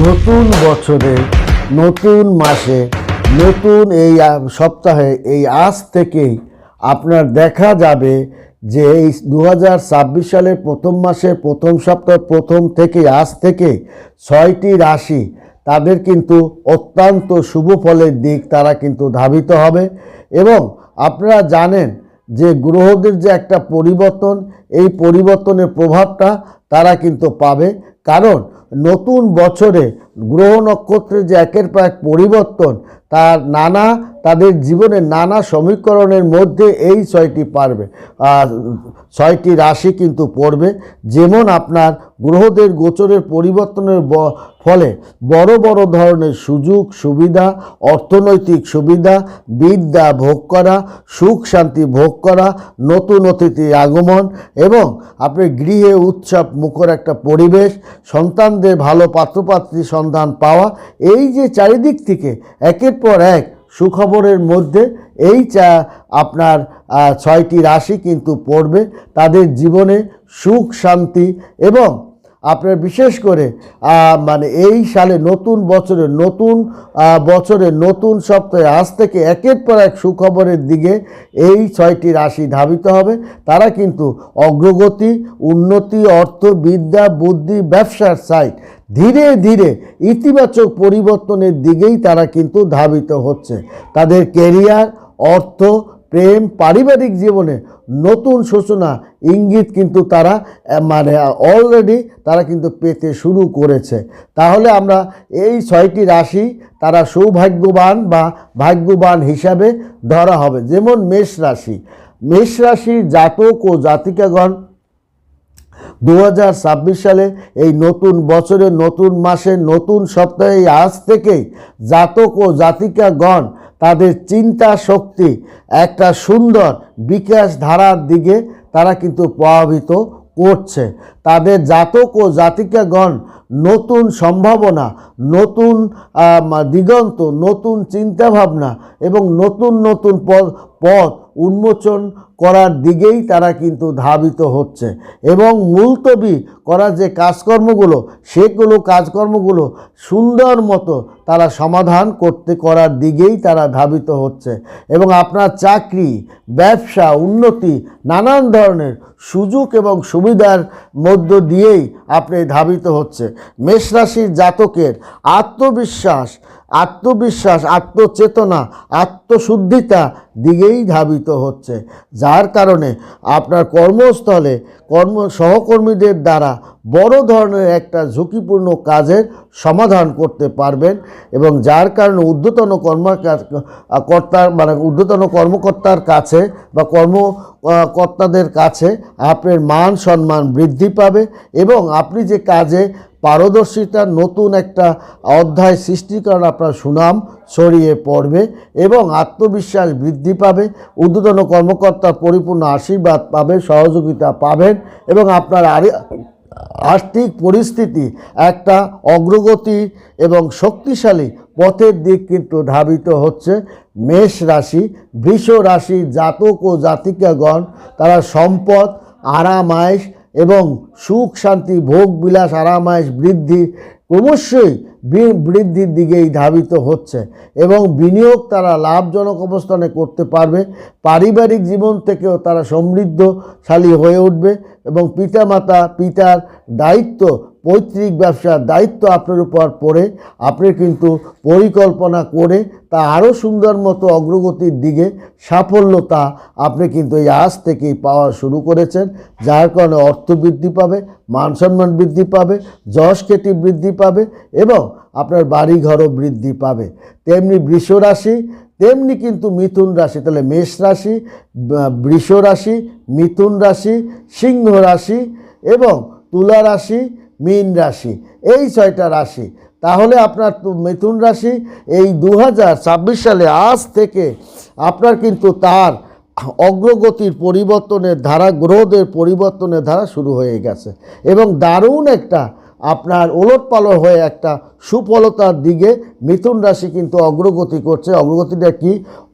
নতুন বছরে, নতুন মাসে, নতুন এই সপ্তাহে, এই আজ থেকেই আপনার দেখা যাবে যে এই দু হাজার ছাব্বিশ সালের প্রথম মাসের প্রথম সপ্তাহ, প্রথম থেকে, আজ থেকে ছয়টি রাশি তাদের কিন্তু অত্যন্ত শুভ ফলের দিক তারা কিন্তু ধাবিত হবে এবং আপনারা জানেন যে গ্রহদের যে একটা পরিবর্তন, এই পরিবর্তনের প্রভাবটা তারা কিন্তু পাবে। কারণ নতুন বছরে গ্রহ নক্ষত্রের যে একের পর এক পরিবর্তন, তার নানা, তাদের জীবনের নানা সমীকরণের মধ্যে এই ছয়টি পারবে। ছয়টি রাশি কিন্তু পড়বে। যেমন আপনার গ্রহদের গোচরের পরিবর্তনের ফলে বড় বড় ধরনের সুযোগ সুবিধা, অর্থনৈতিক সুবিধা, বিদ্যা ভোগ করা, সুখ শান্তি ভোগ করা, নতুন অতিথির আগমন এবং আপনি গৃহে উৎসব মুখর একটা পরিবেশ, সন্তানদের ভালো পাত্রপাত্রী সন্ধান পাওয়া, এই যে চারিদিক থেকে একের পর এক সুখবরের মধ্যে এই চা আপনার ছয়টি রাশি কিন্তু পড়বে। তাদের জীবনে সুখ, শান্তি এবং আপনার বিশেষ করে মানে এই সালে নতুন বছরে নতুন বছরে নতুন সপ্তাহে আজ থেকে একের পর এক সুখবরের দিকে এই ছয়টি রাশি ধাবিত হবে। তারা কিন্তু অগ্রগতি, উন্নতি অর্থ বিদ্যা বুদ্ধি, ব্যবসার সাইট ধীরে ধীরে ইতিবাচক পরিবর্তনের দিকেই তারা কিন্তু ধাবিত হচ্ছে। তাদের কেরিয়ার অর্থ প্রেম পারিবারিক জীবনে নতুন সূচনা ইঙ্গিত কিন্তু তারা মানে অলরেডি তারা কিন্তু পেতে শুরু করেছে। তাহলে আমরা এই ছয়টি রাশি তারা সৌভাগ্যবান বা ভাগ্যবান হিসাবে ধরা হবে। যেমন মেষ রাশি। মেষ রাশি জাতক ও জাতিকাগণ দু হাজার ছাব্বিশ সালে এই নতুন বছরে নতুন মাসে নতুন সপ্তাহে আজ থেকেই জাতক ও জাতিকাগণ তাদের চিন্তা শক্তি, একটা সুন্দর বিকাশ ধারার দিকে তারা কিন্তু প্রভাবিত করছে। তাদের জাতক ও জাতিকাগণ নতুন সম্ভাবনা, নতুন দিগন্ত, নতুন চিন্তাভাবনা এবং নতুন নতুন পথ পথ উন্মোচন করার দিকেই তারা কিন্তু ধাবিত হচ্ছে। এবং মুলতবি করা যে কাজকর্মগুলো, সেগুলো কাজকর্মগুলো সুন্দর মতো তারা সমাধান করতে, করার দিকেই তারা ধাবিত হচ্ছে। এবং আপনার চাকরি, ব্যবসা, উন্নতি, নানান ধরনের সুযোগ এবং সুবিধার মধ্য দিয়েই আপনি ধাবিত হচ্ছে। মেষ রাশির জাতকের আত্মবিশ্বাস আত্মবিশ্বাস, আত্মচেতনা, আত্মশুদ্ধিতা দিকেই ধাবিত হচ্ছে। যার কারণে আপনার কর্মস্থলে কর্ম, সহকর্মীদের দ্বারা বড় ধরনের একটা ঝুঁকিপূর্ণ কাজের সমাধান করতে পারবেন এবং যার কারণে ঊর্ধ্বতন কর্মকর্তার মানে ঊর্ধ্বতন কর্মকর্তার কাছে বা কর্ম কর্তাদের কাছে আপনার মান সম্মান বৃদ্ধি পাবে এবং আপনি যে কাজে পারদর্শিতার নতুন একটা অধ্যায় সৃষ্টি করার আপনার সুনাম ছড়িয়ে পড়বে এবং আত্মবিশ্বাস বৃদ্ধি পাবে, ঊর্ধ্বতন কর্মকর্তার পরিপূর্ণ আশীর্বাদ পাবে, সহযোগিতা পাবেন এবং আপনার আরে- আর্থিক পরিস্থিতি একটা অগ্রগতি এবং শক্তিশালী পথের দিক কিন্তু ধাবিত হচ্ছে। মেষ রাশি, বৃষ রাশির জাতক ও জাতিকাগণ, তারা সম্পদ, আরামায়েশ এবং সুখ, শান্তি, ভোগ, বিলাস আরামায়স বৃদ্ধি ক্রমশই বৃদ্ধির দিকেই ধাবিত হচ্ছে এবং বিনিয়োগ তারা লাভজনক অবস্থানে করতে পারবে। পারিবারিক জীবন থেকেও তারা সমৃদ্ধশালী হয়ে উঠবে এবং পিতামাতা, পিতার দায়িত্ব পৈতৃক ব্যবসার দায়িত্ব আপনার উপর পড়ে, আপনি কিন্তু পরিকল্পনা করে তা আরও সুন্দর মতো অগ্রগতির দিকে সাফল্যতা আপনি কিন্তু এই আজ থেকেই পাওয়া শুরু করেছেন, যার কারণে অর্থ বৃদ্ধি পাবে, মান সম্মান বৃদ্ধি পাবে, যশ খ্যাতি বৃদ্ধি পাবে এবং আপনার বাড়িঘরও বৃদ্ধি পাবে। তেমনি বৃষ রাশি, তেমনি কিন্তু মিথুন রাশি, তাহলে মেষ রাশি বৃষ রাশি, মিথুন রাশি, সিংহ রাশি এবং তুলা রাশি মীন রাশি, এই ছয়টা রাশি। তাহলে আপনার মিথুন রাশি, এই দু হাজার ছাব্বিশ সালে আজ থেকে আপনার কিন্তু তার অগ্রগতির পরিবর্তনের ধারা, গ্রহদের পরিবর্তনের ধারা শুরু হয়ে গেছে। এবং দারুণ একটা আপনার ওলটপালট হয়ে একটা সুফলতার দিকে মিথুন রাশি কিন্তু অগ্রগতি করছে। অগ্রগতিটা কি?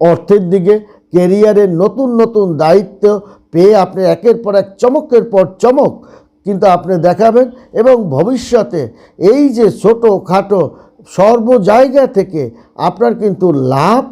অর্থের দিকে কেরিয়ারের নতুন নতুন দায়িত্ব পেয়ে আপনি একের পর এক চমকের পর চমক কিন্তু আপনি দেখাবেন এবং ভবিষ্যতে এই যে ছোটো খাটো সর্ব জায়গা থেকে আপনার কিন্তু লাভ,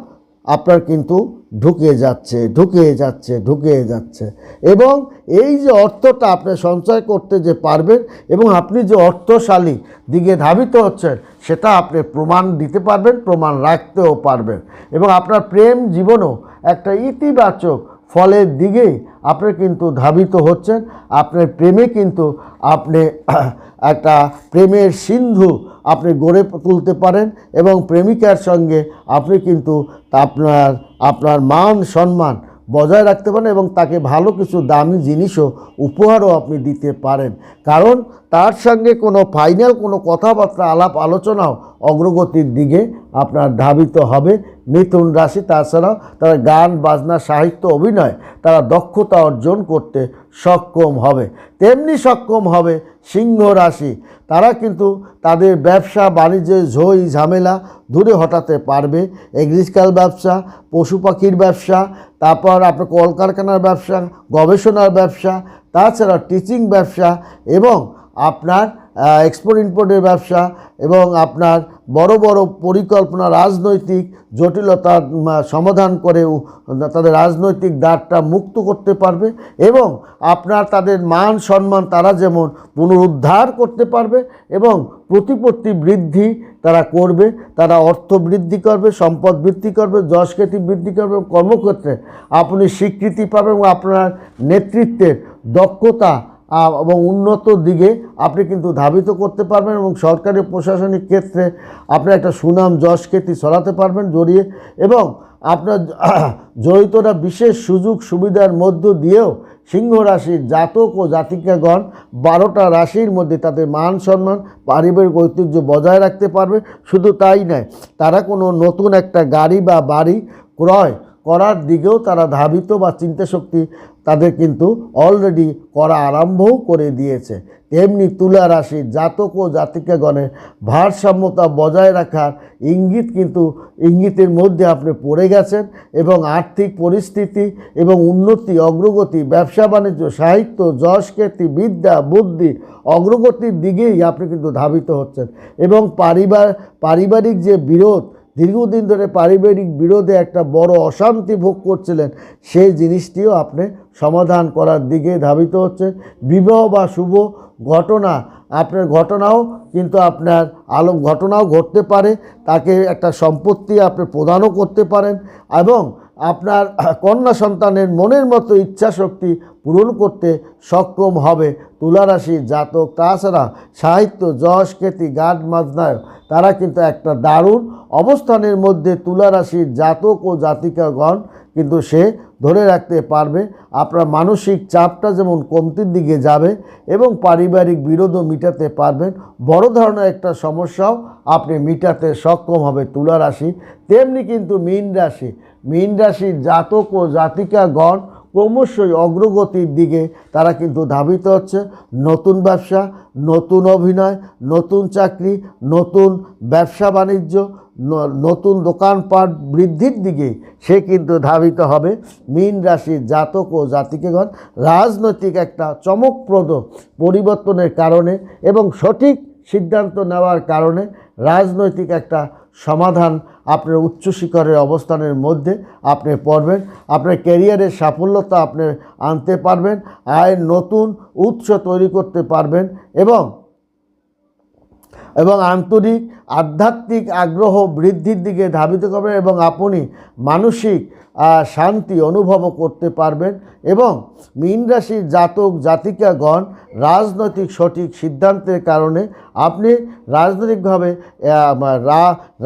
আপনার কিন্তু ঢুকে যাচ্ছে ঢুকে যাচ্ছে ঢুকে যাচ্ছে। এবং এই যে অর্থটা আপনি সঞ্চয় করতে যে পারবেন এবং আপনি যে অর্থশালী দিকে ধাবিত হচ্ছেন, সেটা আপনি প্রমাণ দিতে পারবেন, প্রমাণ রাখতেও পারবেন। এবং আপনার প্রেম জীবনও একটা ইতিবাচক ফলের দিকেই আপনি কিন্তু ধাবিত হচ্ছেন, আপনার প্রেমে কিন্তু আপনি একটা প্রেমের সিন্ধু আপনি গড়ে তুলতে পারেন এবং প্রেমিকার সঙ্গে আপনি কিন্তু আপনার আপনার মান সম্মান বজায় রাখতে পারেন এবং তাকে ভালো কিছু দামি জিনিসও উপহারও আপনি দিতে পারেন। কারণ তার সঙ্গে কোনো ফাইনাল, কোনো কথাবার্তা, আলাপ আলোচনাও অগ্রগতির দিকে আপনার ধাবিত হবে। মিথুন রাশি, তাছাড়াও তারা গান, বাজনা, সাহিত্য, অভিনয় তারা দক্ষতা অর্জন করতে সক্ষম হবে। তেমনি সক্ষম হবে সিংহ রাশি। তারা কিন্তু তাদের ব্যবসা, বাণিজ্যে, ঝই, ঝামেলা দূরে হটাতে পারবে। এগ্রিকাল ব্যবসা, পশু পাখির ব্যবসা তারপর আপনার কলকারখানার ব্যবসা, গবেষণার ব্যবসা, তাছাড়া টিচিং ব্যবসা এবং আপনার এক্সপোর্ট ইম্পোর্টের ব্যবসা এবং আপনার বড় বড় পরিকল্পনা, রাজনৈতিক জটিলতা সমাধান করে তাদের রাজনৈতিক দ্বারটা মুক্ত করতে পারবে এবং আপনার তাদের মান সম্মান তারা যেমন পুনরুদ্ধার করতে পারবে এবং প্রতিপত্তি বৃদ্ধি তারা করবে, তারা অর্থ বৃদ্ধি করবে, সম্পদ বৃদ্ধি করবে যশখ্যাতি বৃদ্ধি করবে এবং কর্মক্ষেত্রে আপনি স্বীকৃতি পাবেন এবং আপনার নেতৃত্বের দক্ষতা এবং উন্নত দিকে আপনি কিন্তু ধাবিত করতে পারবেন এবং সরকারি প্রশাসনিক ক্ষেত্রে আপনি একটা সুনাম যশ খ্যাতি ছড়াতে পারবেন জড়িয়ে এবং আপনার জড়িতরা বিশেষ সুযোগ সুবিধার মধ্য দিয়েও সিংহ রাশির জাতক ও জাতিকাগণ বারোটা রাশির মধ্যে তাদের মান সম্মান, পারিবারিক ঐতিহ্য বজায় রাখতে পারবে। শুধু তাই নয়, তারা কোনো নতুন একটা গাড়ি বা বাড়ি ক্রয় করার দিকেও তারা ধাবিত বা চিন্তাশক্তি তাদের কিন্তু অলরেডি করা আরম্ভও করে দিয়েছে। তেমনি তুলা রাশির জাতক ও জাতিকাগণের ভারসাম্যতা বজায় রাখার ইঙ্গিত কিন্তু, ইঙ্গিতের মধ্যে আপনি পড়ে গেছেন এবং আর্থিক পরিস্থিতি এবং উন্নতি, অগ্রগতি, ব্যবসা বাণিজ্য, সাহিত্য যশ খ্যাতি বিদ্যা, বুদ্ধি অগ্রগতির দিকেই আপনি কিন্তু ধাবিত হচ্ছেন। এবং পরিবার, পারিবারিক যে বিরোধ দীর্ঘদিন ধরে পারিবারিক বিরোধে একটা বড় অশান্তি ভোগ করছিলেন, সেই জিনিসটিও আপনি সমাধান করার দিকে ধাবিত হচ্ছে বিবাহ বা শুভ ঘটনা, আপনার ঘটনাও কিন্তু আপনার আলো, ঘটনাও ঘটতে পারে, তাকে একটা সম্পত্তি আপনি প্রদানও করতে পারেন এবং আপনার কন্যা সন্তানের মনের মতো ইচ্ছা শক্তি পূরণ করতে সক্ষম হবে। তুলারাশি জাতক, তাছাড়া সাহিত্য, যশ, খ্যাতি, গান মাজনায় তারা কিন্তু একটা দারুণ অবস্থানের মধ্যে তুলারাশির জাতক ও জাতিকাগণ কিন্তু সে ধরে রাখতে পারবে। আপনার মানসিক চাপটা যেমন কমতির দিকে যাবে এবং পারিবারিক বিরোধও মিটাতে পারবেন। বড় ধরনের একটা সমস্যাও আপনি মিটাতে সক্ষম হবে তুলা রাশি। তেমনি কিন্তু মীন রাশি। মীন রাশির জাতক ও জাতিকাগণ ক্রমশই অগ্রগতির দিকে তারা কিন্তু ধাবিত হচ্ছে। নতুন ব্যবসা, নতুন অভিনয়, নতুন চাকরি, নতুন ব্যবসা বাণিজ্য নতুন দোকানপাট বৃদ্ধির দিকে সে কিন্তু ধাবিত হবে। মীন রাশির জাতক ও জাতিকেগণ রাজনৈতিক একটা চমকপ্রদ পরিবর্তনের কারণে এবং সঠিক সিদ্ধান্ত নেওয়ার কারণে রাজনৈতিক একটা সমাধান আপনার উচ্চ শিখরের অবস্থানের মধ্যে আপনি পড়বেন। আপনার ক্যারিয়ারের সাফল্যতা আপনি আনতে পারবেন। আয়ের নতুন উৎস তৈরি করতে পারবেন এবং এবং আন্তরিক আধ্যাত্মিক আগ্রহ বৃদ্ধির দিকে ধাবিত করবেন এবং আপনি মানসিক শান্তি অনুভবও করতে পারবেন এবং মীন রাশির জাতক, জাতিকাগণ রাজনৈতিক সঠিক সিদ্ধান্তের কারণে আপনি রাজনৈতিকভাবে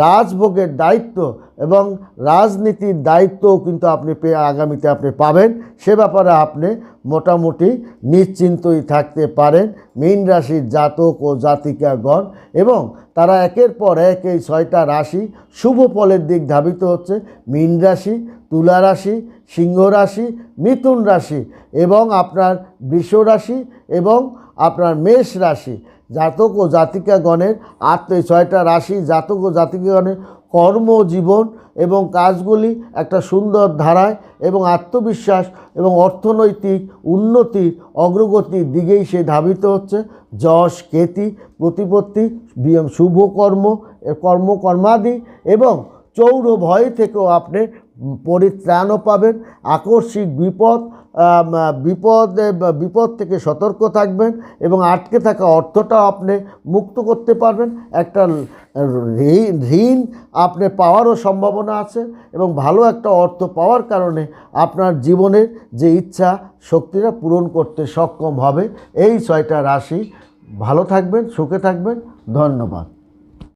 রাজভোগের দায়িত্ব এবং রাজনীতির দায়িত্বও কিন্তু আপনি আগামীতে আপনি পাবেন। সে ব্যাপারে আপনি মোটামুটি নিশ্চিন্তই থাকতে পারেন। মীন রাশির জাতক ও জাতিকাগণ এবং তারা একের পর এক এই ছয়টা রাশি শুভ ফলের দিক ধাবিত হচ্ছে। মীন রাশি, তুলা রাশি, সিংহ রাশি, মিথুন রাশি এবং আপনার বৃষ রাশি এবং আপনার মেষ রাশি। জাতক ও জাতিকাগণের আত্ম ছয়টা রাশি জাতক ও জাতিকাগণের কর্মজীবন এবং কাজগুলি একটা সুন্দর ধারায় এবং আত্মবিশ্বাস এবং অর্থনৈতিক উন্নতি অগ্রগতির দিকেই সে ধাবিত হচ্ছে। যশ, কেতি, প্রতিপত্তি শুভ কর্ম এবং চৌর ভয় থেকেও আপনি পরিত্রাণও পাবেন, আকস্মিক বিপদ বিপদে বিপদ থেকে সতর্ক থাকবেন এবং আটকে থাকা অর্থটাও আপনি মুক্ত করতে পারবেন। একটা ঋণ আপনি পাওয়ারও সম্ভাবনা আছে এবং ভালো একটা অর্থ পাওয়ার কারণে আপনার জীবনের যে ইচ্ছা শক্তিটা পূরণ করতে সক্ষম হবে। এই ছয়টা রাশি ভালো থাকবেন, সুখে থাকবেন। ধন্যবাদ।